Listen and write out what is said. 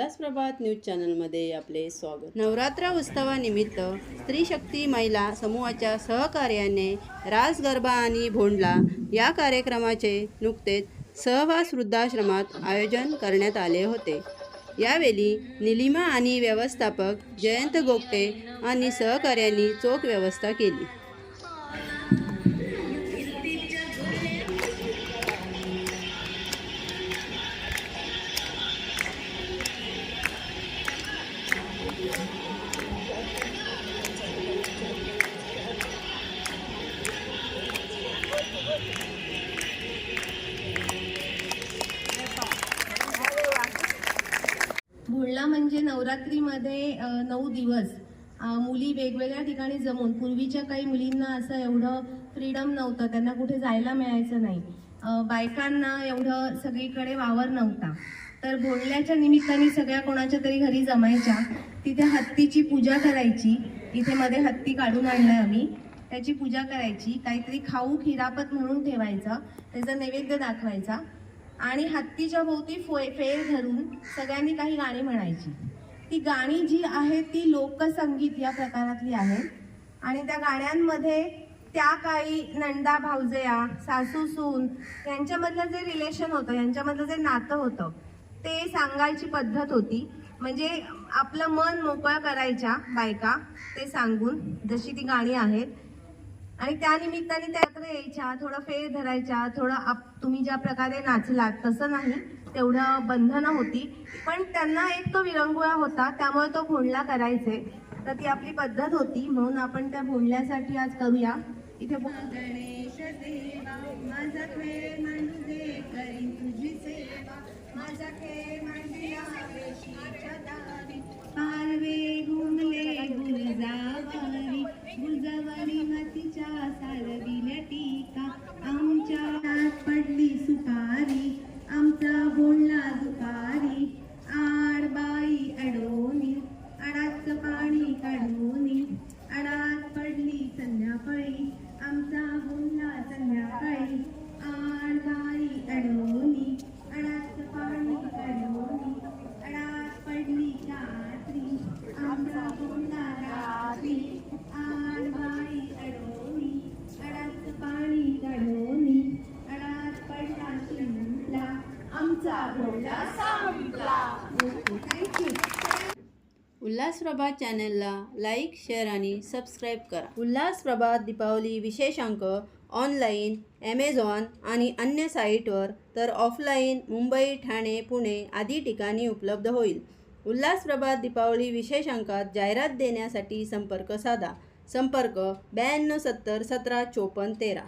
उल्हास प्रभात news चॅनलमध्ये आपले स्वागत. नवरात्र उत्सवानिमित्त स्त्री शक्ती महिला समूहाच्या सहकार्याने रास गरबा आणि भोंडला या कार्यक्रमाचे नुकतेच सहवास वृद्धाश्रमात आयोजन करण्यात आले होते. यावेळी निलिमा आणि व्यवस्थापक जयंत गोगटे आणि सहकार्यांनी चोख व्यवस्था केली. भोळला म्हणजे नवरात्रीमध्ये नऊ दिवस. मुली वेगवेगळ्या ठिकाणी जमून पूर्वीच्या काही मुलींना असं एवढं फ्रीडम नव्हतं त्यांना कुठे जायला मिळायचं नाही. बायकांना एवढं सगळीकडे वावर नव्हता. तर बोलण्याच्या निमित्ताने सगळ्या कोणाच्या तरी घरी जमायच्या. तिथे हत्तीची पूजा करायची. इथे मध्ये हत्ती काढून आणलाय आम्ही. त्याची पूजा करायची. काहीतरी खाऊ खिरापत म्हणून ठेवायचं. त्याचा नैवेद्य दाखवायचा. आणि हत्तीच्या भोवती फोय फेर धरून सगळ्यांनी काही गाणी म्हणायची. ती गाणी जी आहेत ती लोकसंगीत या प्रकारातली आहेत. आणि त्या गाण्यांमध्ये त्या काळी नंदा भावजया सासू सून यांच्यामधलं जे रिलेशन होतं यांच्यामधलं जे नातं होतं ते सांगायची पद्धत होती. म्हणजे आपलं मन मोकळं करायच्या बायका ते सांगून. जशी ती गाणी आहेत. आणि त्या निमित्ताने त्यात्र यायच्या थोडं फेर धरायच्या थोडं आप तुम्ही ज्या प्रकारे नाचलात तसं नाही. तेवढं बंधनं होती. पण त्यांना एक तो विरंगुळा होता त्यामुळे तो भोंडला करायचे. तर ती आपली पद्धत होती. म्हणून आपण त्या भोंडल्यासाठी आज करूया. इथे तिच्या मातीच्या सारविल्या टीका उल्हास प्रभा चॅनलला लाईक शेअर आणि सबस्क्राईब करा. उल्हास प्रभा दीपावली विशेषांक ऑनलाईन ॲमेझॉन आणि अन्य साईटवर तर ऑफलाईन मुंबई ठाणे पुणे आदी ठिकाणी उपलब्ध होईल. उल्हास प्रभा दीपावली विशेषांकात जाहिरात देण्यासाठी संपर्क साधा. संपर्क ब्याण्णव सत्तर सतरा चोपन्न तेरा.